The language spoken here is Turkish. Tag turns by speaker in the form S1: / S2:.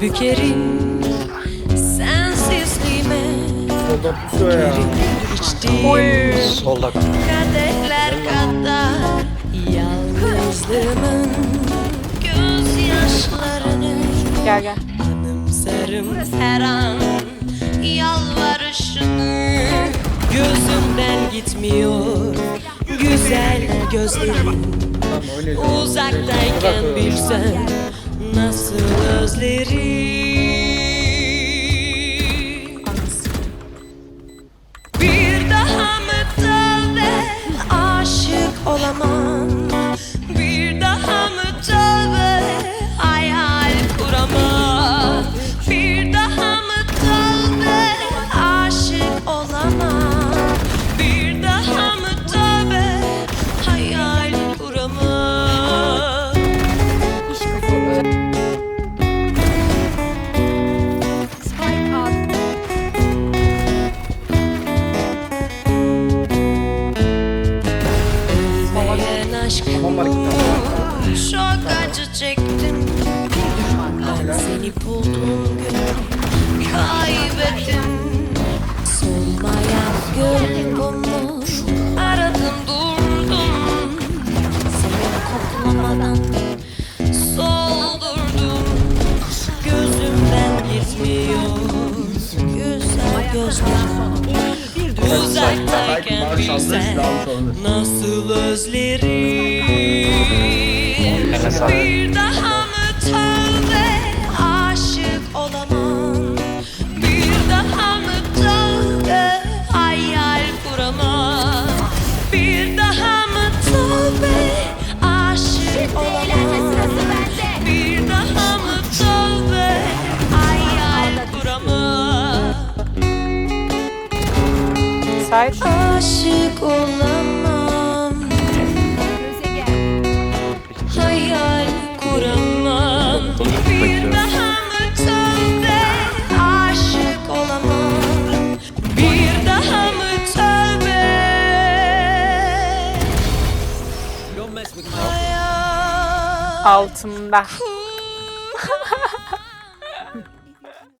S1: bükerim sensizliğime
S2: Solda pusuyor ya.
S3: Solda
S1: kadehler kadar yalnızlığımın gözyaşlarını
S4: Gel gel.
S1: Anımsarım her an yalvarışını Gözümden gitmiyor güzel gözlerin. Uzaktayken bilsen nasıl özlerim
S2: var iki
S1: Çok acı çektim. Ben seni buldum. Gün Kaybettim. Solmayan gölümü Aradım durdum. Seni koklamadan Soldurdum. Gözümden gitmiyor Güzel gözlerim Uzaktayken
S2: olabilir.
S1: Nasıl özlerim? Bir daha mı tövbe
S4: Sait.
S1: Aşık olamam. Hayal kuramam. Bir daha mı tövbe? Aşık olamam. Bir daha mı tövbe? Hayal
S4: Altımda.
S1: kuramam